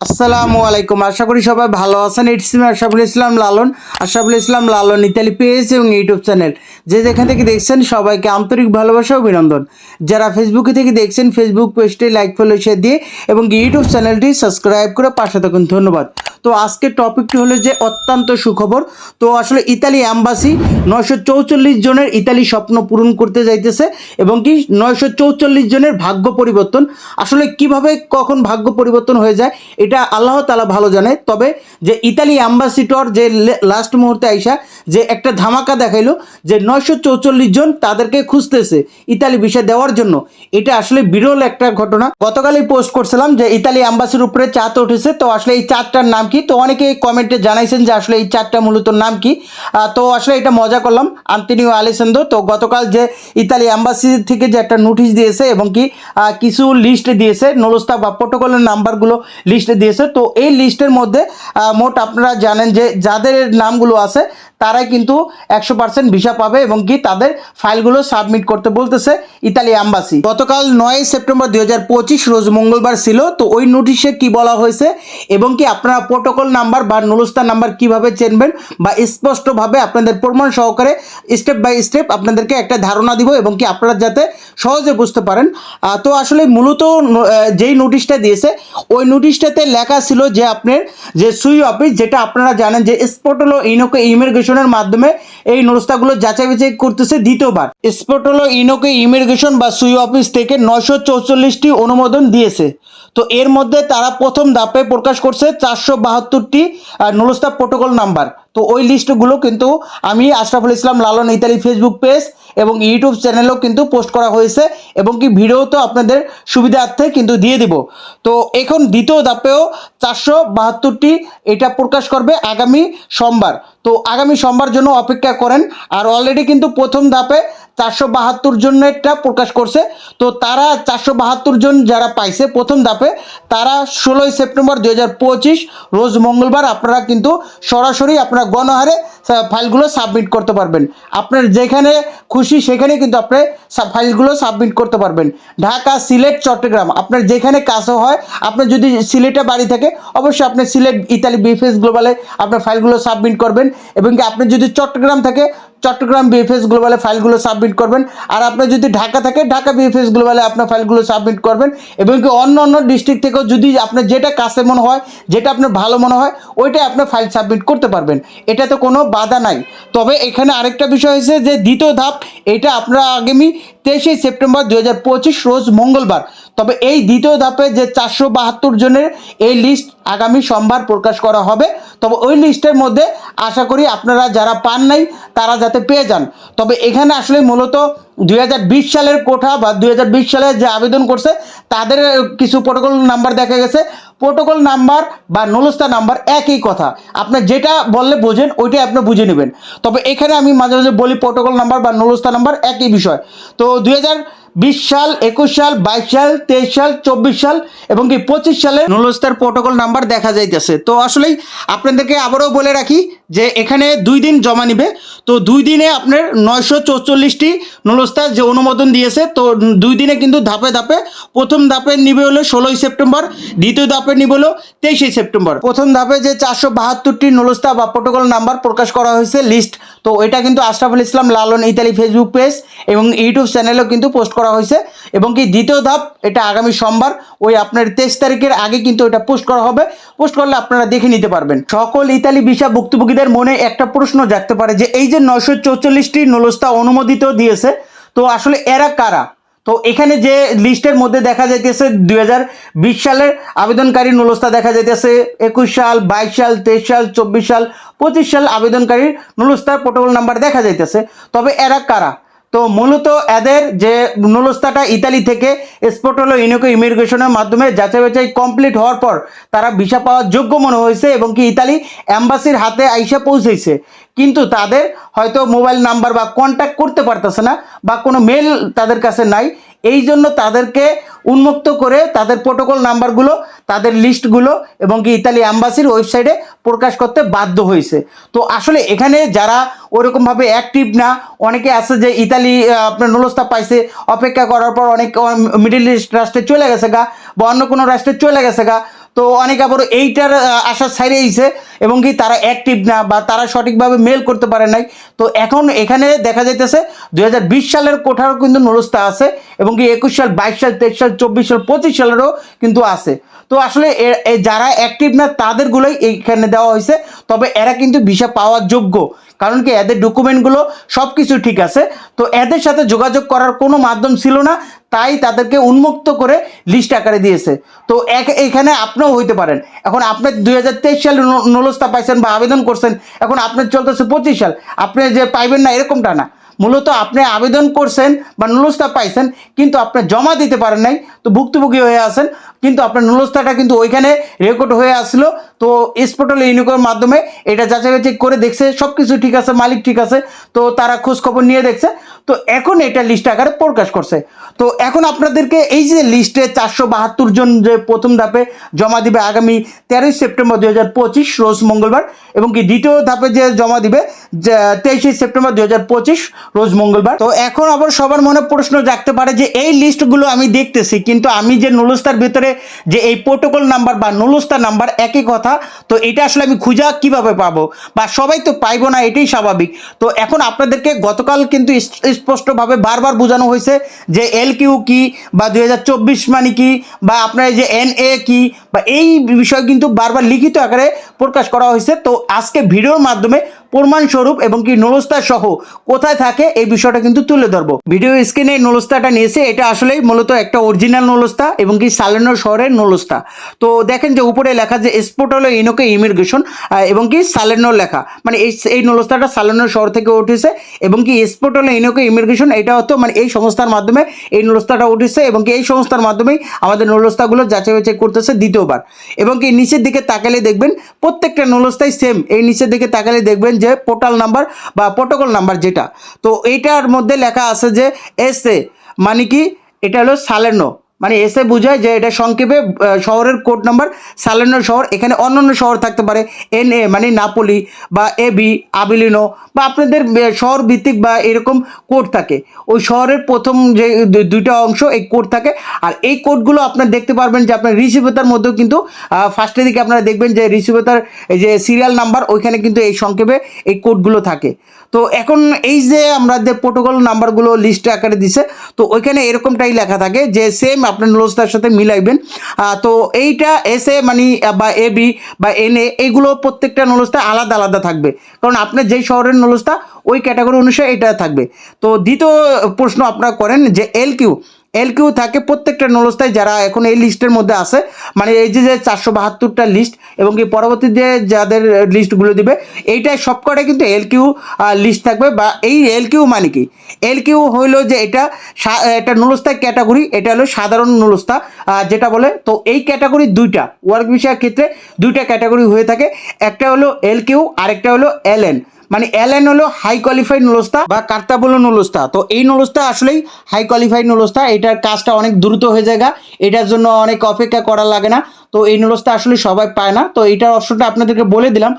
আসসালামু আলাইকুম। আশা করি সবাই ভালো আছেন। It's me Ashaful Islam Lalon. Ashaful Islam Lalon Italy page এবং ইউটিউব চ্যানেল। যে যেখান থেকে দেখছেন সবাইকে আন্তরিক ভালোবাসা অভিনন্দন। যারা ফেসবুকে থেকে দেখছেন ফেসবুক পেজটি লাইক ফলো শেয়ার দিয়ে এবং ইউটিউব চ্যানেলটি সাবস্ক্রাইব করে পাশে থাকুন। ধন্যবাদ। তো আজকের টপিকটি হলো যে অত্যন্ত সুখবর। তো আসলে ইতালি অ্যাম্বাসি নয়শো চৌচল্লিশ জনের ইতালি স্বপ্ন পূরণ করতে যাইতেছে এবং কি নয়শো চৌচল্লিশ জনের ভাগ্য পরিবর্তন। আসলে কীভাবে কখন ভাগ্য পরিবর্তন হয়ে যায় এটা আল্লাহ তালা ভালো জানে। তবে যে ইতালি অ্যাম্বাসিডর যে লাস্ট মুহূর্তে আইসা যে একটা ধামাকা দেখাইলো যে নয়শো চৌচল্লিশ জন তাদেরকে খুঁজতেছে ইতালি বিষয় দেওয়ার জন্য। এটা আসলে বিরল একটা ঘটনা। গতকালই পোস্ট করছিলাম যে ইতালি অ্যাম্বাসির উপরে চাঁদ উঠেছে। তো আসলে এই চাঁদটার নাম কি তো অনেকে কমেন্টে জানাইছেন যে আসলে এই চারটা মূলত নাম কি। তো আসলে এটা মজা করলাম। আন্তনিও আলেসেন্দো, তো গতকাল যে ইতালি অ্যাম্বাসি থেকে যে একটা নোটিশ দিয়েছে এবং কি কিছু লিস্ট দিয়েছে, নলস্তা বা প্রোটোকলের নাম্বারগুলো লিস্টে দিয়েছে। তো এই লিস্টের মধ্যে মোট আপনারা জানেন যে যাদের নামগুলো আছে তারাই কিন্তু একশো পার্সেন্ট ভিসা পাবে এবং কি তাদের ফাইলগুলো সাবমিট করতে বলতেছে ইতালি অ্যাম্বাসি গতকাল নয় সেপ্টেম্বর দুই হাজার পঁচিশ রোজ মঙ্গলবার ছিল, তো ওই নোটিশে কি বলা হয়েছে এবং কি আপনারা প্রোটোকল নাম্বার বা নুলস্তার নাম্বার কীভাবে চেনবেন বা স্পষ্টভাবে আপনাদের প্রমাণ সহকারে স্টেপ বাই স্টেপ আপনাদেরকে একটা ধারণা দিব এবং কি আপনারা যাতে সহজে বুঝতে পারেন। তো আসলে মূলত যেই নোটিশটা দিয়েছে, ওই নোটিশটাতে লেখা ছিল যে আপনার যে সুই অফিস, যেটা আপনারা জানেন যে স্পোর্টলো ইনোকে ইমিগ্রেশনের মাধ্যমে এই নোটসটাগুলো যাচাই বাছাই করতেছে দ্বিতীয়বার। স্পোর্টলো ইনোকে ইমিগ্রেশন বা সুই অফিস থেকে নশো চৌচল্লিশটি অনুমোদন দিয়েছে। তো এর মধ্যে তারা প্রথম দাপে প্রকাশ করছে চারশো বাহাত্তরটি নোলস্তা প্রোটোকল নাম্বার। তো ওই লিস্টগুলো কিন্তু আমি Ashraful Islam Lalon Italy Facebook page এবং ইউটিউব চ্যানেলেও কিন্তু পোস্ট করা হয়েছে এবং কি ভিডিও তো আপনাদের সুবিধার্থে কিন্তু দিয়ে দিব। তো এখন দ্বিতীয় ধাপেও চারশো বাহাত্তরটি এটা প্রকাশ করবে আগামী সোমবার। তো আগামী সোমবার জন্য অপেক্ষা করেন, আর অলরেডি কিন্তু প্রথম ধাপে চারশো বাহাত্তর জন্য জনেরটা প্রকাশ করছে। তো তারা চারশো বাহাত্তর জন যারা পাইছে প্রথম ধাপে, তারা ষোলোই সেপ্টেম্বর দু হাজার পঁচিশ, রোজ মঙ্গলবার আপনারা কিন্তু সরাসরি আপনারা গণহারে ফাইলগুলো সাবমিট করতে পারবেন। আপনার যেখানে খুশি সেখানে কিন্তু আপনি ফাইলগুলো সাবমিট করতে পারবেন। ঢাকা, সিলেট, চট্টগ্রাম, আপনার যেখানে কাছে হয় আপনার যদি সিলেটে বাড়ি থাকে, অবশ্যই আপনি সিলেট, ইতালি বিফেস গ্লোবালে আপনার ফাইলগুলো সাবমিট করবেন এবং আপনি যদি চট্টগ্রাম থাকে চট্টগ্রাম বিএফএস গ্লোবালে ফাইলগুলো সাবমিট করবেন। আর আপনার যদি ঢাকা থাকে ঢাকা বিএফএস গ্লোবালে আপনার ফাইলগুলো সাবমিট করবেন, এবং কি অন্য অন্য ডিস্ট্রিক্ট থেকেও যদি আপনার যেটা কাছে মনে হয়, যেটা আপনার ভালো মনে হয়, ওইটাই আপনার ফাইল সাবমিট করতে পারবেন। এটাতে কোনো বাধা নাই। তবে এখানে আরেকটা বিষয় হয়েছে যে দ্বিতীয় ধাপ, এটা আপনারা আগামী তেইশে সেপ্টেম্বর দু হাজার পঁচিশ, রোজ মঙ্গলবার। তবে এই দ্বিতীয় ধাপে যে চারশো বাহাত্তর জনের এই লিস্ট আগামী সোমবার প্রকাশ করা হবে, তবে ওই লিস্টের মধ্যে আশা করি আপনারা যারা পান নাই, তারা যাতে পেয়ে যান। তবে এখানে আসলে মূলত দুই হাজার বিশ সালের কোঠা বা দুই হাজার বিশ সালে যে আবেদন করছে, তাদের কিছু প্রোটোকল নাম্বার দেখা গেছে। প্রোটোকল নাম্বার বা নলস্তা নাম্বার একই কথা। আপনি যেটা বললে বোঝেন, ওইটাই আপনি বুঝে নেবেন। তবে এখানে আমি মাঝে মাঝে বলি প্রোটোকল নাম্বার বা নলস্তা নাম্বার একই বিষয়। তো দুই বিশ সাল, একুশ সাল, বাইশ সাল, তেইশ সাল, চব্বিশ সাল এবং কি পঁচিশ সালে নুলস্তার প্রোটোকল নাম্বার দেখা যাইতেছে। তো আসলেই আপনাদেরকে আবারও বলে রাখি যে এখানে দুই দিন জমা নিবে। তো দুই দিনে আপনার নয়শো চৌচল্লিশটি নুলস্তার যে অনুমোদন দিয়েছে, তো দুই দিনে কিন্তু ধাপে ধাপে প্রথম ধাপে নিবে হলো ষোলোই সেপ্টেম্বর, দ্বিতীয় ধাপে নিবে হলো তেইশে সেপ্টেম্বর। প্রথম ধাপে যে চারশো বাহাত্তরটি নুলস্তা বা প্রোটোকল নাম্বার প্রকাশ করা হয়েছে লিস্ট তো এটা কিন্তু Ashraful Islam Lalon Italy Facebook page এবং ইউটিউব চ্যানেলেও কিন্তু পোস্ট করা হয়েছে। এবং কি দ্বিতীয় ধাপ, এটা আগামী সোমবার, ওই আপনার তেইশ তারিখের আগে কিন্তু এটা পোস্ট করা হবে। পোস্ট করলে আপনারা দেখে নিতে পারবেন। সকল ইতালি ভিসা ভুক্তভোগীদের মনে একটা প্রশ্ন জাগতে পারে যে এই যে নয়শো চৌচল্লিশটি নলস্তা অনুমোদিত দিয়েছে, তো আসলে এরা কারা? তো এখানে যে লিস্টের মধ্যে দেখা যাইতেছে দুই হাজার বিশ সালের আবেদনকারী নুলস্তা দেখা যাইতেছে, একুশ সাল, বাইশ সাল, তেইশ সাল, চব্বিশ সাল, পঁচিশ সাল আবেদনকারীর নুলস্তার প্রোটোকল নাম্বার দেখা যাইতেছে। তবে এরা কারা? তো মূলত এদের যে নুলস্তাটা ইতালি থেকে স্পোর্টলো ইনোকো ইমিগ্রেশনের মাধ্যমে যাচাই বাছাই কমপ্লিট হওয়ার পর তারা ভিসা পাওয়ার যোগ্য মনে হয়েছে এবং কি ইতালি অ্যাম্বাসির হাতে আইসা পৌঁছেছে। কিন্তু তাদের হয়তো মোবাইল নাম্বার বা কন্ট্যাক্ট করতে পারতেছে না বা কোনো মেল তাদের কাছে নাই। এই জন্য তাদেরকে উন্মুক্ত করে তাদের প্রোটোকল নাম্বারগুলো তাদের লিস্টগুলো এবং কি ইতালি অ্যাম্বাসির ওয়েবসাইটে প্রকাশ করতে বাধ্য হয়েছে। তো আসলে এখানে যারা ওরকমভাবে অ্যাক্টিভ না, অনেকে আছে যে ইতালি আপনার নুলস্তা পাইছে, অপেক্ষা করার পর অনেক মিডিল ইস্ট রাষ্ট্রে চলে গেছে গা বা অন্য কোনো রাষ্ট্রে চলে গেছে গা। তো অনেক আবার এইটার আশা ছাড়িয়ে দিয়েছে এবং কি তারা অ্যাক্টিভ না বা তারা সঠিকভাবে মেল করতে পারে নাই। তো এখন এখানে দেখা যাইতেছে দুই হাজার বিশ সালের কোঠারও কিন্তু নুরস্তা আছে এবং কি একুশ সাল, বাইশ সাল, তেইশ সাল, চব্বিশ সাল, পঁচিশ সালেরও কিন্তু আছে। তো আসলে যারা অ্যাক্টিভ না, তাদেরগুলোই এইখানে দেওয়া হয়েছে। তবে এরা কিন্তু ভিসা পাওয়ার যোগ্য। কারণ কি, এদের ডকুমেন্টগুলো সব কিছু ঠিক আছে। তো এদের সাথে যোগাযোগ করার কোনো মাধ্যম ছিল না, তাই তাদেরকে উন্মুক্ত করে লিস্ট আকারে দিয়েছে। তো এক- এখানে আপনিও হইতে পারেন। এখন আপনি দুই হাজার তেইশ সালে নলস্তা পাইছেন বা আবেদন করছেন, এখন আপনার চলতেছে পঁচিশ সাল। আপনি যে পাইবেন না, এরকমটা না। মূলত আপনি আবেদন করছেন বা নুলস্তা পাইছেন, কিন্তু আপনি জমা দিতে পারেন নাই, তো ভুক্তভোগী হয়ে আছেন। কিন্তু আপনার নুলস্তাটা কিন্তু ওইখানে রেকর্ড হয়ে আসলো। তো স্পোর্টাল ইউনিকোর মাধ্যমে এটা যাচাই করে দেখছে সব কিছু ঠিক আছে, মালিক ঠিক আছে, তো তারা খোঁজ খবর নিয়ে দেখছে। তো এখন এটা লিস্ট আকারে প্রকাশ করছে। তো এখন আপনাদেরকে এই যে লিস্টে চারশো বাহাত্তর জন যে প্রথম ধাপে জমা দিবে আগামী তেরোই সেপ্টেম্বর দুই হাজার পঁচিশ, রোজ মঙ্গলবার, এবং কি দ্বিতীয় ধাপে যে জমা দিবে তেইশে সেপ্টেম্বর দুই হাজার পঁচিশ, রোজ মঙ্গলবার। তো এখন আবার সবার মনে প্রশ্ন জাগতে পারে যে এই লিস্টগুলো আমি দেখতেছি, কিন্তু আমি যে নুলস্তার ভিতরে যে এই প্রোটোকল নাম্বার বা নুলস্তার নাম্বার একই কথা। তো এটা আসলে আমি খুঁজা কীভাবে পাবো? বা সবাই তো পাইবো না, এটাই স্বাভাবিক। তো এখন আপনাদেরকে গতকাল কিন্তু স্পষ্টভাবে বারবার বোঝানো হয়েছে যে এল কিউ কি বা দুই হাজার চব্বিশ মানে কি বা আপনার যে এন এ কি বা এই বিষয় কিন্তু বারবার লিখিত আকারে প্রকাশ করা হয়েছে। তো আজকে ভিডিওর মাধ্যমে প্রমাণস্বরূপ এবং কি নলস্তা সহ কোথায় থাকে এই বিষয়টা কিন্তু তুলে ধরবো। ভিডিও স্ক্রিনে নলস্তাটা নিয়েছে, এটা আসলেই মূলত একটা অরিজিনাল নলস্তা এবং কি সালেনো শহরের নলস্তা। তো দেখেন যে উপরে লেখা যে স্পোর্ট হলো ইনোকে ইমিগ্রেশন এবং কি সালেনো লেখা। মানে এই এই নলস্তাটা সালেনো শহর থেকে উঠেছে, এবং কি স্পোর্ট হলো ইনোকে ইমিগ্রেশন, এটা হতো মানে এই সংস্থার মাধ্যমে এই নলস্তাটা উঠেছে, এবং কি এই সংস্থার মাধ্যমেই আমাদের নলস্তাগুলো যাচাই বাছাই করতেছে দ্বিতীয়বার। এবং কি নিচের দিকে তাকালে দেখবেন প্রত্যেকটা নলস্তাই সেম এই নিচের দিকে তাকালে দেখবেন যে পোর্টাল নাম্বার বা প্রোটোকল নাম্বার যেটা। তো এইটার মধ্যে লেখা আছে যে এস এ মানে কি, এটা হলো সালেনো মানে এসে বোঝায় যে এটা সংক্ষেপে শহরের কোড নাম্বার সালেনো শহর, এখানে অন্যান্য শহর থাকতে পারে। এন এ মানে নাপোলি বা এ বি আবিলিনো বা আপনাদের শহর ভিত্তিক বা এরকম কোড থাকে। ওই শহরের প্রথম যে দুইটা অংশ এই কোড থাকে। আর এই কোডগুলো আপনার দেখতে পারবেন যে আপনার রিসিভেতার মধ্যেও কিন্তু ফার্স্টের দিকে আপনারা দেখবেন যে রিসিভেতার যে সিরিয়াল নাম্বার ওইখানে কিন্তু এই সংক্ষেপে এই কোডগুলো থাকে। তো এখন এই যে আমরা যে প্রোটোকল নাম্বারগুলো লিস্ট আকারে দিছে, তো ওইখানে এরকমটাই লেখা থাকে যে সেম আপনার নোলসটার সাথে মিলাইবেন। তো এইটা এস এ মানে বা এ বি বা এন এ এগুলো প্রত্যেকটা নলস্তা আলাদা আলাদা থাকবে। কারণ আপনার যেই শহরের নলস্তা, ওই ক্যাটাগরি অনুসারে এটা থাকবে। তো দ্বিতীয় প্রশ্ন আপনারা করেন যে এল কিউ এল কিউ থাকে প্রত্যেকটা নলস্তায় যারা এখন এই লিস্টের মধ্যে আছে। মানে এই যে যে চারশো বাহাত্তরটা লিস্ট এবং কি পরবর্তীতে যাদের লিস্টগুলো দিবে এইটাই সবকটাই কিন্তু এল কিউ লিস্ট থাকবে বা এই এল কিউ মানে কি? এল কিউ হইল যে এটা এটা নুলস্তা ক্যাটাগরি এটা হলো সাধারণ নুলস্তা আহ, যেটা বলে। তো এই ক্যাটাগরি দুইটা ওয়ার্ক বিষয়ের ক্ষেত্রে দুইটা ক্যাটাগরি হয়ে থাকে। একটা হলো এল কিউ আরেকটা হলো এল এন মানে অ্যালেন হলো হাই কোয়ালিফাইড নলস্তা বা কার্তাবলো নলস্তা তো এই নলস্তা আসলেই হাই কোয়ালিফাইড নলস্তা এটার কাজটা অনেক দ্রুত হয়ে যায়গা এটার জন্য অনেক অপেক্ষা করা লাগে না। তো এই নলস্তা আসলে সবাই পায় না। তো এইটার অপশনটা আপনাদেরকে বলে দিলাম।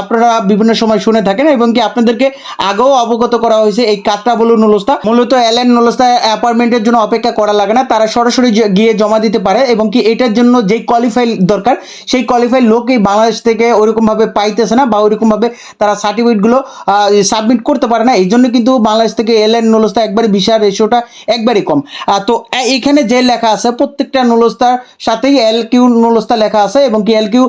আপনারা বিভিন্ন সময় শুনে থাকেন এবং কি আপনাদেরকে আগেও অবগত করা হয়েছে এই কার্তাবলো নলস্তা মূলত এলএন নলস্তা অ্যাপয়েন্টমেন্টের জন্য অপেক্ষা করা লাগে না। তারা সরাসরি গিয়ে জমা দিতে পারে এবং কি এটার জন্য যেই কোয়ালিফাই দরকার, সেই কোয়ালিফাই লোক এই বাংলাদেশ থেকে ওইরকমভাবে পাইতেছে না বা ওইরকমভাবে তারা সার্টিফিকেটগুলো সাবমিট করতে পারে না। এই জন্য কিন্তু বাংলাদেশ থেকে এলএন নলস্তা একবারে বিশাল রেশিওটা একবারই কম। তো এখানে যে লেখা আছে, প্রত্যেকটা নলস্তার সাথেই এল কিউ নলস্তা লেখা আছে এবং কি এল কিউ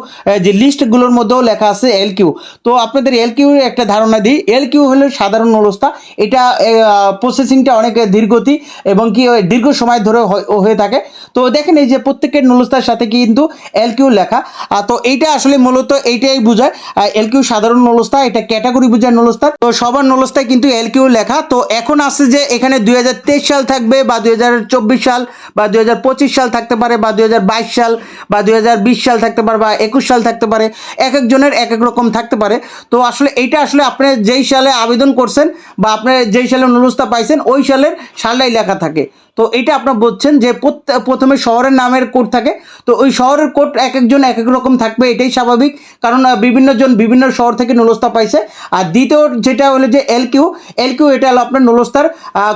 যে লিস্টগুলোর মধ্যেও লেখা আছে এল কিউ তো আপনাদের এল কিউ একটা ধারণা দিই। এল কিউ হলো সাধারণ নলস্তা এটা প্রসেসিংটা অনেক দীর্ঘতি এবং কি দীর্ঘ সময় ধরে হয়ে থাকে। তো দেখেন এই যে প্রত্যেকের নলস্তার সাথে কিন্তু এল কিউ লেখা তো এইটা আসলে মূলত এইটাই বোঝায়। এল কিউ সাধারণ নলস্তা এটা ক্যাটাগরি বোঝায় নলস্তা তো সবার নলস্তায় কিন্তু এল কিউ লেখা। তো এখন আছে যে এখানে দুই হাজার তেইশ সাল থাকবে বা দুই হাজার চব্বিশ সাল বা দুই হাজার পঁচিশ সাল থাকতে পারে বা দুই হাজার বাইশ সাল বা দুই হাজার বিশ সাল থাকতে পারে বা একুশ সাল থাকতে পারে, এক একজনের এক এক রকম থাকতে পারে। তো আসলে এইটা আসলে আপনি যেই সালে আবেদন করছেন বা আপনি যেই সালে অনুরোধটা পাইছেন, ওই সালের সালটাই লেখা থাকে। তো এটা আপনার বলছেন যে প্রথমে শহরের নামের কোড থাকে। তো ওই শহরের কোড এক একজন এক এক রকম থাকবে, এটাই স্বাভাবিক। কারণ বিভিন্ন জন বিভিন্ন শহর থেকে নুলস্তা পাইছে। আর দ্বিতীয় যেটা হলো যে এল কিউ এল কিউ এটা হলো আপনার নুলস্তার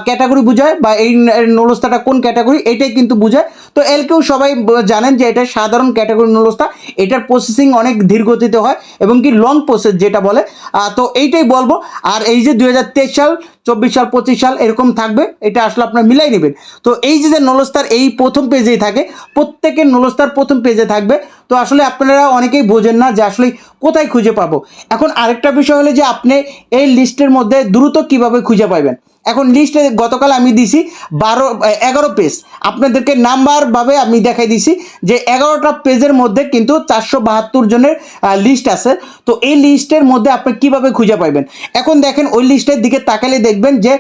ক্যাটাগরি বোঝায়, বা এই নুলস্তাটা কোন ক্যাটাগরি এটাই কিন্তু বোঝায়। তো এল কিউ সবাই জানেন যে এটা সাধারণ ক্যাটাগরি নলস্তা। এটার প্রসেসিং অনেক ধীর গতিতে হয় এবং কি লং প্রসেস যেটা বলে। তো এইটাই বলব। আর এই যে দুই হাজার তেইশ সাল, চব্বিশ সাল, পঁচিশ সাল এরকম থাকবে, এটা আসলে আপনার মিলাই নেবেন। তো এই যে যে নলস্তার এই প্রথম পেজেই থাকে, প্রত্যেকের নলস্তার প্রথম পেজে থাকবে। তো আসলে আপনারা অনেকেই বোঝেন না যে আসলে কোথায় খুঁজে পাবো। এখন আরেকটা বিষয় হলো যে আপনি এই লিস্টের মধ্যে দ্রুত কীভাবে খুঁজে পাবেন। এখন লিস্টে গতকাল আমি দিছি বারো এগারো পেজ আপনাদেরকে নাম্বারভাবে আমি দেখাই দিছি যে এগারোটা পেজের মধ্যে কিন্তু চারশো বাহাত্তর জনের লিস্ট আছে। তো এই লিস্টের মধ্যে আপনি কীভাবে খুঁজে পাবেন এখন দেখেন ওই লিস্টের দিকে তাকালে দেখবেন যে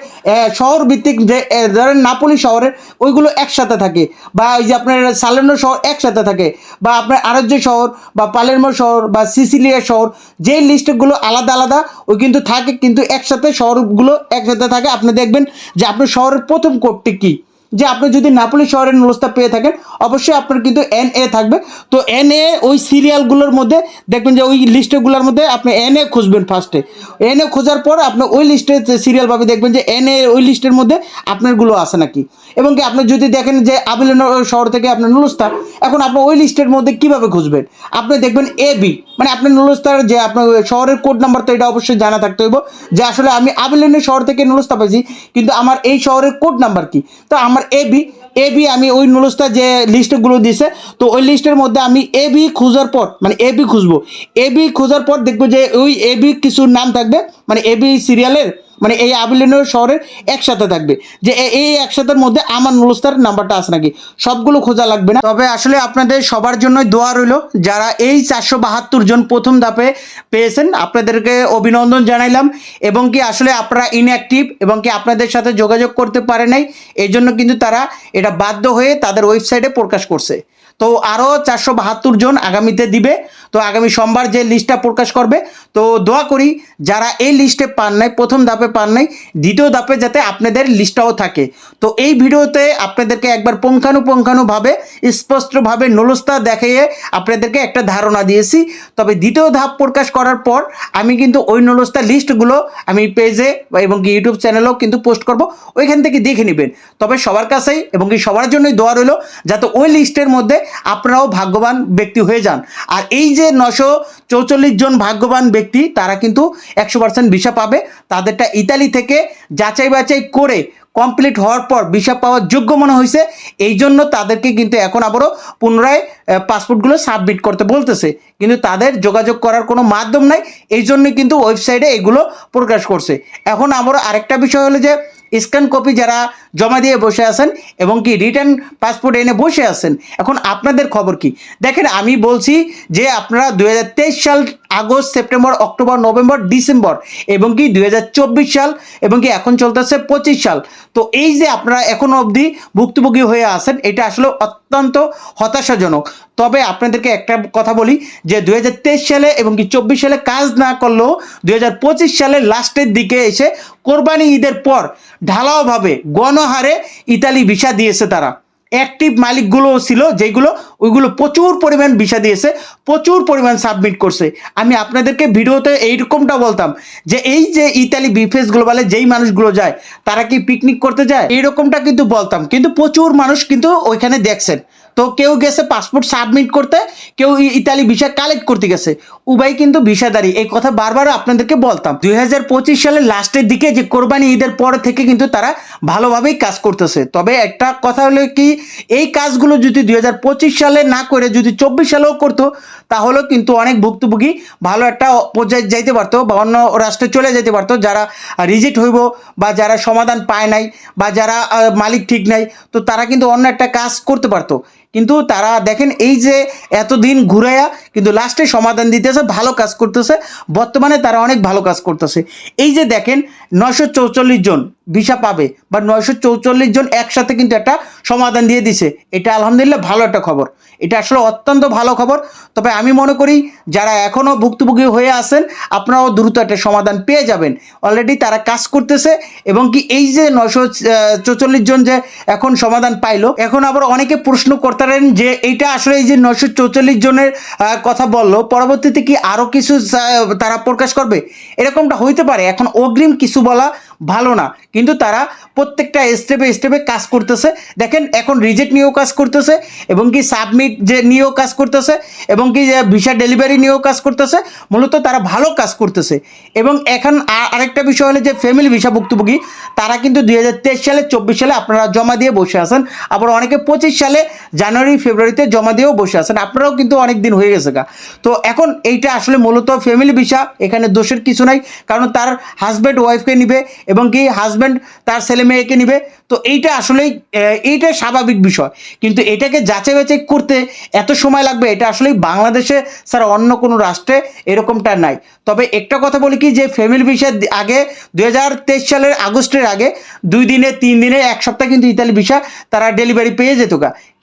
শহর ভিত্তিক যে ধরেন নাপোলি শহরের ওইগুলো একসাথে থাকে বা এই যে আপনার সালেনো শহর একসাথে থাকে বা আপনার আরজ্য শহর বা পালেরমো শহর বা সিসিলিয়া শহর যে লিস্টগুলো আলাদা আলাদা, ওই কিন্তু থাকে কিন্তু একসাথে শহরগুলো একসাথে থাকে। আপনি দেখবেন যে আপনার শহরের প্রথম কোডটি কী? যে আপনি যদি নাপোলি শহরের নুলস্তা পেয়ে থাকেন, অবশ্যই আপনার কিন্তু এন এ থাকবে। তো এন এ ওই সিরিয়ালগুলোর মধ্যে দেখবেন যে ওই লিস্টগুলোর মধ্যে আপনি এন এ খুঁজবেন ফার্স্টে এন এ খোঁজার পর আপনি ওই লিস্টে সিরিয়াল পাবে দেখবেন যে এন এ ওই লিস্টের মধ্যে আপনারগুলো আছে নাকি। এবং কি আপনি যদি দেখেন যে আবিল শহর থেকে আপনার নুলস্তা এখন আপনি ওই লিস্টের মধ্যে কীভাবে খুঁজবেন? আপনি দেখবেন এ বি মানে আপনার নুলস্তার যে আপনার শহরের কোড নাম্বার তো এটা অবশ্যই জানা থাকতে হইব, যে আসলে আমি আবিলেনের শহর থেকে নুলস্তা পাইছি, কিন্তু আমার এই শহরের কোড নাম্বার কি? তো আমার এ বি এ বি আমি ওই নুলস্তা যে লিস্টগুলো দিছে, তো ওই লিস্টের মধ্যে আমি এ বি খুঁজার পর মানে এ বি খুঁজবো। এ বি খোঁজার পর দেখব যে ওই এ বি কিছু নাম থাকবে মানে এ বি সিরিয়ালের মানে এই আবিলিনের শহরের একসাথে থাকবে। যে এই একসাথের মধ্যে আমার নুলস্তার নাম্বারটা আছে নাকি? সবগুলো খোঁজা লাগবে না। তবে আসলে আপনাদের সবার জন্য দোয়া রইল, যারা এই চারশো বাহাত্তর জন প্রথম ধাপে পেয়েছেন, আপনাদেরকে অভিনন্দন জানাইলাম। এবং কি আসলে আপনারা ইনঅ্যাক্টিভ এবং কি আপনাদের সাথে যোগাযোগ করতে পারে নাই এই জন্য কিন্তু তারা এটা বাধ্য হয়ে তাদের ওয়েবসাইটে প্রকাশ করছে। তো আরও চারশো বাহাত্তর জন আগামীতে দিবে। তো আগামী সোমবার যে লিস্টটা প্রকাশ করবে, তো দোয়া করি যারা এই লিস্টে পান নাই, প্রথম ধাপে পান নাই, দ্বিতীয় ধাপে যাতে আপনাদের লিস্টটাও থাকে। তো এই ভিডিওতে আপনাদেরকে একবার পুঙ্খানুপুঙ্খানুভাবে, স্পষ্টভাবে নলস্তা দেখিয়ে আপনাদেরকে একটা ধারণা দিয়েছি। তবে দ্বিতীয় ধাপ প্রকাশ করার পর আমি কিন্তু ওই নলস্তা লিস্টগুলো আমি পেজে এবং কি ইউটিউব চ্যানেলেও কিন্তু পোস্ট করব, ওইখান থেকে দেখে নেবেন। তবে সবার কাছেই এবং কি সবার জন্যই দোয়া রইল, যাতে ওই লিস্টের মধ্যে আপনারাও ভাগ্যবান ব্যক্তি হয়ে যান। আর এই যে নশো চৌচল্লিশ জন ভাগ্যবান ব্যক্তি, তারা কিন্তু একশো পার্সেন্ট ভিসা পাবে। তাদেরটা ইতালি থেকে যাচাই বাছাই করে কমপ্লিট হওয়ার পর ভিসা পাওয়ার যোগ্য মনে হয়েছে। এই জন্য তাদেরকে কিন্তু এখন আবারও পুনরায় পাসপোর্টগুলো সাবমিট করতে বলতেছে। কিন্তু তাদের যোগাযোগ করার কোনো মাধ্যম নাই। এই জন্য কিন্তু ওয়েবসাইটে এগুলো প্রকাশ করছে। এখন আবারও আরেকটা বিষয় হলো যে স্ক্যান কপি যারা জমা দিয়ে বসে আছেন এবং কি রিটার্ন পাসপোর্ট এনে বসে আছেন, এখন আপনাদের খবর কি? দেখেন, আমি বলছি যে আপনারা দু হাজার তেইশ সাল August, September, October, November, December এবং কি দু হাজার চব্বিশ সাল এবং কি এখন চলতেছে পঁচিশ সাল। তো এই যে আপনারা এখনও অবধি ভুক্তভোগী হয়ে আছেন, এটা আসলে অত্যন্ত হতাশাজনক। তবে আপনাদেরকে একটা কথা বলি যে দুই হাজার তেইশ সালে এবং কি চব্বিশ সালে কাজ না করলেও দুই হাজার পঁচিশ সালে লাস্টের দিকে এসে কোরবানি ঈদের পর ঢালাওভাবে গণহারে ইতালি ভিসা দিয়েছে তারা। অ্যাক্টিভ মালিকগুলো ছিল যেগুলো ওইগুলো প্রচুর পরিমাণ ভিসা দিয়েছে, প্রচুর পরিমাণ সাবমিট করছে। আমি আপনাদেরকে ভিডিওতে এইরকমটা বলতাম যে, এই যে ইতালি বিফেস গ্লোবালে যেই মানুষগুলো যায়, তারা কি পিকনিক করতে যায়? এইরকমটা কিন্তু বলতাম। কিন্তু প্রচুর মানুষ কিন্তু ওইখানে দেখছেন। তো কেউ গেছে পাসপোর্ট সাবমিট করতে, কেউ ইতালি ভিসা কালেক্ট করতে গেছে। উভয় কিন্তু ভিসাদারি, এই কথা বারবার আপনাদেরকে বলতাম। দুই হাজার পঁচিশ সালের লাস্টের দিকে যে কোরবানি ঈদের পর থেকে কিন্তু তারা ভালোভাবেই কাজ করতেছে। তবে একটা কথা হলো কি, এই কাজগুলো যদি দুই হাজার পঁচিশ সালে না করে, যদি চব্বিশ সালেও করতো, তাহলেও কিন্তু অনেক ভুক্তভোগী ভালো একটা পর্যায়ে যাইতে পারতো বা অন্য রাষ্ট্রে চলে যেতে পারতো। যারা রিজেক্ট হইব বা যারা সমাধান পায় নাই বা যারা মালিক ঠিক নাই, তো তারা কিন্তু অন্য একটা কাজ করতে পারতো। কিন্তু তারা দেখেন এই যে এতদিন ঘুরাইয়া কিন্তু লাস্টে সমাধান দিতেছে, ভালো কাজ করতেছে। বর্তমানে তারা অনেক ভালো কাজ করতেছে। এই যে দেখেন নশো জন ভিসা পাবে। বা নয়শো চৌচল্লিশ জন একসাথে কিন্তু একটা সমাধান দিয়ে দিছে। এটা আলহামদুলিল্লাহ ভালো একটা খবর। এটা আসলে অত্যন্ত ভালো খবর। তবে আমি মনে করি, যারা এখনও ভুক্তভোগী হয়ে আছেন, আপনারাও দ্রুত একটা সমাধান পেয়ে যাবেন। অলরেডি তারা কাজ করতেছে এবং কি এই যে নয়শো চৌচল্লিশ জন যে এখন সমাধান পাইলো, এখন আবার অনেকে প্রশ্ন করতেন যে এইটা আসলে এই যে নয়শো চৌচল্লিশ জনের কথা বলল, পরবর্তীতে কি আরও কিছু তারা প্রকাশ করবে? এরকমটা হইতে পারে। এখন অগ্রিম কিছু বলা ভালো না। কিন্তু তারা প্রত্যেকটা স্টেপে স্টেপে কাজ করতেছে। দেখেন, এখন রিজেক্ট নিয়েও কাজ করতেছে এবং কি সাবমিট যে নিয়েও কাজ করতেছে এবং কি ভিসা ডেলিভারি নিয়েও কাজ করতেছে, মূলত তারা ভালো কাজ করতেছে। এবং এখন আরেকটা বিষয় হলো যে ফ্যামিলি ভিসা ভুক্তভোগী, তারা কিন্তু দুই হাজার তেইশ সালে, চব্বিশ সালে আপনারা জমা দিয়ে বসে আছেন। আবার অনেকে পঁচিশ সালে জানুয়ারি, ফেব্রুয়ারিতে জমা দিয়েও বসে আছেন। আপনারাও কিন্তু অনেক দিন হয়ে গেছে গা। তো এখন এইটা আসলে মূলত ফ্যামিলি ভিসা এখানে দোষের কিছু নাই। কারণ তার হাজব্যান্ড ওয়াইফকে নিবে এবং কি হাজব্যান্ড তার ছেলে মেয়েকে নিবে। তো এইটা আসলেই এইটা স্বাভাবিক বিষয়। কিন্তু এটাকে যাচাই বাছাই করতে এত সময় লাগবে, এটা আসলেই বাংলাদেশে স্যার অন্য কোনো রাষ্ট্রে এরকমটা নাই। তবে একটা কথা বলি কি, যে ফ্যামিলি ভিসা আগে দু হাজার তেইশ সালের আগস্টের আগে দুই দিনে, তিন দিনে, এক সপ্তাহ কিন্তু ইতালি ভিসা তারা ডেলিভারি পেয়ে যেত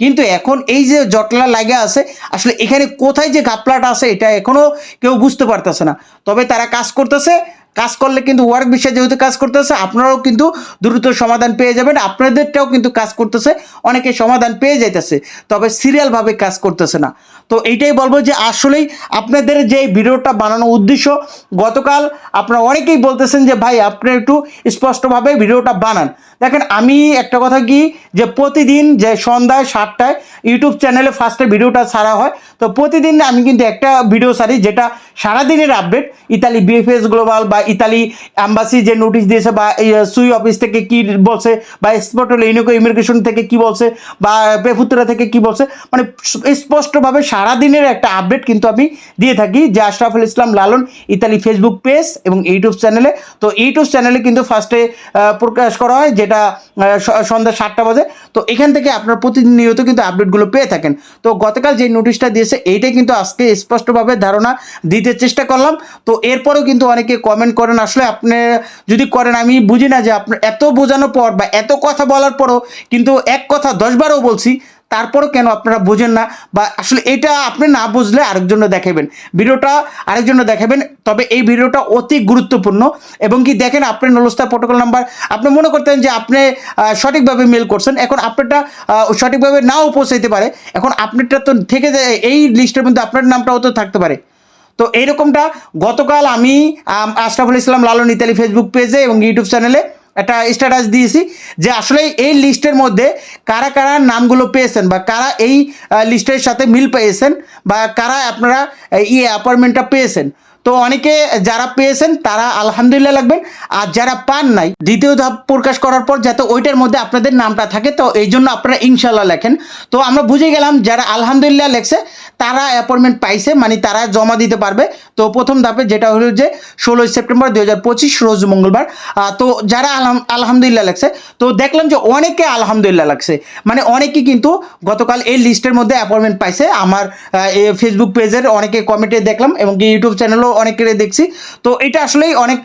কিন্তু এখন এই যে জটলা লাগে আছে, আসলে এখানে কোথায় যে ঘাপলাটা আছে, এটা এখনও কেউ বুঝতে পারতেছে না। তবে তারা কাজ করতেছে কাজ করলে কিন্তু ওয়ার্ক বিষয়ে যেহেতু কাজ করতেছে, আপনারাও কিন্তু দ্রুত সমাধান পেয়ে যাবেন, আপনাদেরটাও কিন্তু কাজ করতেছে, অনেকে সমাধান পেয়ে যাইতেছে, তবে সিরিয়ালভাবে কাজ করতেছে না। তো এইটাই বলব যে আসলেই আপনাদের যে ভিডিওটা বানানোর উদ্দেশ্য, গতকাল আপনারা অনেকেই বলতেছেন যে, ভাই, আপনি একটু স্পষ্টভাবে ভিডিওটা বানান। দেখেন, আমি একটা কথা কি, যে প্রতিদিন যে সন্ধ্যায় সাতটায় ইউটিউব চ্যানেলে ফার্স্টে ভিডিওটা ছাড়া হয়, তো প্রতিদিন আমি কিন্তু একটা ভিডিও ছাড়ি, যেটা সারাদিনের আপডেট ইতালি বিএফএস গ্লোবাল বা ইতালি অ্যাম্বাসি যে নোটিশ দিয়েছে বা সুই অফিস থেকে কি বলছে বা স্পটল ইউনিকো ইমিগ্রেশন থেকে কি বলছে বা পেফুত্রা থেকে কি বলছে মানে স্পষ্টভাবে সারাদিনের একটা আপডেট কিন্তু আমি দিয়ে থাকি যে Ashraful Islam Lalon Italy Facebook page এবং ইউটিউব চ্যানেলে তো ইউটিউব চ্যানেলে কিন্তু ফার্স্টে প্রকাশ করা হয় যেটা সন্ধ্যা সাতটা বাজে। তো এখান থেকে আপনার প্রতিনিয়ত কিন্তু আপডেটগুলো পেয়ে থাকেন। তো গতকাল যে নোটিশটা দিয়েছে, এইটাই কিন্তু আজকে স্পষ্টভাবে ধারণা দিতে চেষ্টা করলাম। তো এরপরেও কিন্তু অনেকে কমেন্ট করেন। আসলে আপনি যদি করেন, আমি বুঝি না যে আপনার এত বোঝানোর পর বা এত কথা বলার পরও কিন্তু এক কথা দশবারও বলছি, তারপরও কেন আপনারা বোঝেন না? বা আসলে এটা আপনি না বুঝলে আরেকজন্য দেখাবেন। ভিডিওটা আরেকজন্য দেখাবেন, তবে এই ভিডিওটা অতি গুরুত্বপূর্ণ। এবং কি দেখেন, আপনি নলস্তা প্রোটোকল নাম্বার আপনি মনে করতেন যে আপনি সঠিকভাবে মেল করছেন। এখন আপনারটা সঠিকভাবে নাও পৌঁছাইতে পারে। এখন আপনারটা তো থেকে যায়, এই লিস্টের মধ্যে আপনার নামটাও তো থাকতে পারে। তো এইরকমটা গতকাল আমি আশরাফুল ইসলাম লালন ইতালি ফেসবুক পেজে এবং ইউটিউব চ্যানেলে একটা স্ট্যাটাস দিয়েছি যে আসলে এই লিস্টের মধ্যে কারা কারা নামগুলো পেয়েছেন বা কারা এই লিস্টের সাথে মিল পেয়েছেন বা কারা আপনারা এই অ্যাপয়েন্টমেন্টটা পেয়েছেন। তো অনেকে যারা পেয়েছেন, তারা আলহামদুলিল্লাহ লাগবেন। আর যারা পান নাই, দ্বিতীয় ধাপ প্রকাশ করার পর যাতে ওইটার মধ্যে আপনাদের নামটা থাকে, তো এই জন্য আপনারা ইনশাল্লাহ লেখেন। তো আমরা বুঝে গেলাম, যারা আলহামদুলিল্লাহ লেখছে, তারা অ্যাপয়েন্টমেন্ট পাইছে মানে তারা জমা দিতে পারবে। তো প্রথম ধাপে যেটা হলো যে, ষোলোই সেপ্টেম্বর দুই হাজার পঁচিশ, রোজ মঙ্গলবার। তো যারা আলহাম, আলহামদুলিল্লাহ লাগছে তো দেখলাম যে অনেকে আলহামদুলিল্লাহ লাগছে। মানে অনেকে কিন্তু গতকাল এই লিস্টের মধ্যে অ্যাপয়েন্টমেন্ট পাইছে। আমার ফেসবুক পেজের অনেকে কমেন্টে দেখলাম, এবং ইউটিউব চ্যানেলও অনেকের দেখছি। তো এটা আসলেই অনেক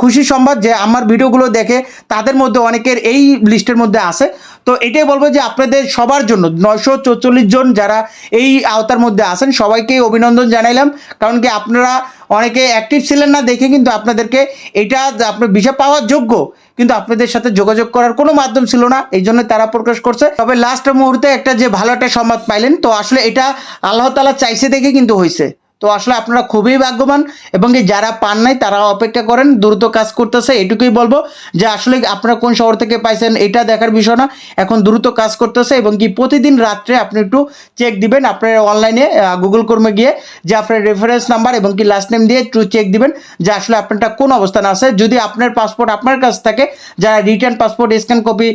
খুশি সংবাদ যে আমার ভিডিওগুলো দেখে তাদের মধ্যে অনেকের এই লিস্টের মধ্যে আছে। তো এটাই বলব যে আপনাদের সবার জন্য, নয়শো চৌচল্লিশ জন যারা এই আওতার মধ্যে আছেন, সবাইকে অভিনন্দন জানাইলাম। কারণ কি আপনারা অনেকে অ্যাক্টিভ ছিলেন না দেখে কিন্তু আপনাদেরকে এটা আপনার বিষয় পাওয়ার যোগ্য, কিন্তু আপনাদের সাথে যোগাযোগ করার কোনো মাধ্যম ছিল না, এই জন্য তারা প্রকাশ করছে। তবে লাস্ট মুহূর্তে একটা যে ভালো একটা সংবাদ পাইলেন, তো আসলে এটা আল্লাহ তালা চাইছে দেখে কিন্তু হয়েছে তো আসলে আপনারা খুবই ভাগ্যবান এবং কি যারা পান নাই তারা অপেক্ষা করেন, দ্রুত কাজ করতেছে, এটুকুই বলব যে আসলে আপনারা কোন শহর থেকে পাইছেন এটা দেখার বিষয় না। এখন দ্রুত কাজ করতেছে এবং কি প্রতিদিন রাত্রে আপনি একটু চেক দিবেন, আপনার অনলাইনে গুগল কর্মে গিয়ে যে আপনার রেফারেন্স নাম্বার এবং কি লাস্ট নেম দিয়ে একটু চেক দিবেন যে আসলে আপনারটা কোন অবস্থানে আছে। যদি আপনার পাসপোর্ট আপনার কাছ থাকে যারা রিটার্ন পাসপোর্ট স্ক্যান কপি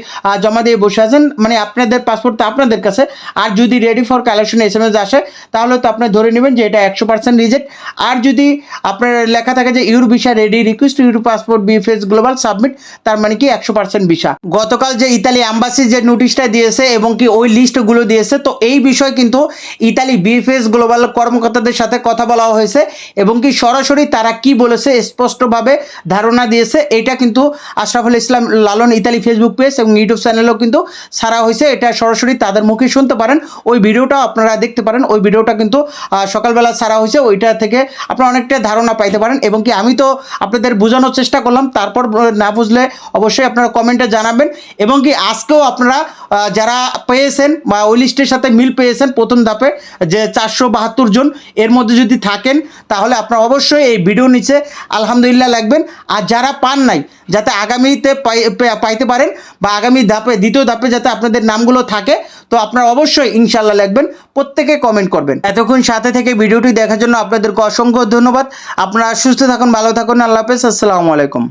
জমা দিয়ে বসে আছেন মানে আপনাদের পাসপোর্ট তো আপনাদের কাছে, আর যদি রেডি ফর কালেকশন এস আসে, তাহলে তো আপনি ধরে নেবেন যে এটা একশো পার্সেন্ট রিজেক্ট আর যদি আপনার লেখা থাকে যে your visa ready request your passport BFS global submit তার মানে কি একশো পার্সেন্ট ভিসা গতকাল যে ইতালি অ্যাম্বাসি যে নোটিশটা দিয়েছে এবং কি ওই লিস্টগুলো দিয়েছে, তো এই বিষয় কিন্তু ইতালি বিএফএস গ্লোবাল কর্মকর্তাদের সাথে কথা বলা হয়েছে এবং কি সরাসরি তারা কি বলেছে স্পষ্টভাবে ধারণা দিয়েছে, এটা কিন্তু Ashraful Islam Lalon Italy Facebook page এবং ইউটিউব চ্যানেলেও কিন্তু সারা হয়েছে। এটা সরাসরি তাদের মুখে শুনতে পারেন। ওই ভিডিওটাও আপনারা দেখতে পারেন। ওই ভিডিওটা কিন্তু সকালবেলা ছাড়া হয়েছে, ওইটা থেকে আপনারা অনেকটা ধারণা পাইতে পারেন। এবং কি আমি তো আপনাদের বোঝানোর চেষ্টা করলাম, তারপর না বুঝলে অবশ্যই আপনারা কমেন্টে জানাবেন। এবং কি আজকেও আপনারা যারা পেয়েছেন বা ওই লিস্টের সাথে মিল পেয়েছেন প্রথম ধাপে, যে চারশো বাহাত্তর জন, এর মধ্যে যদি থাকেন, তাহলে আপনারা অবশ্যই এই ভিডিও নিচে আলহামদুলিল্লাহ লাগবেন। আর যারা পান নাই, যাতে আগামীতে পাই- পাইতে পারেন বা আগামী ধাপে, দ্বিতীয় ধাপে যাতে আপনাদের নামগুলো থাকে, তো আপনারা অবশ্যই ইনশাল্লাহ লিখবেন প্রত্যেকে কমেন্ট করবেন। এতক্ষণ সাথে থেকে ভিডিওটি দেখার জন্য আপনাদেরকে অসংখ্য ধন্যবাদ। আপনারা সুস্থ থাকুন ভালো থাকুন। আল্লাহ হাফেজ। আসসালামু আলাইকুম।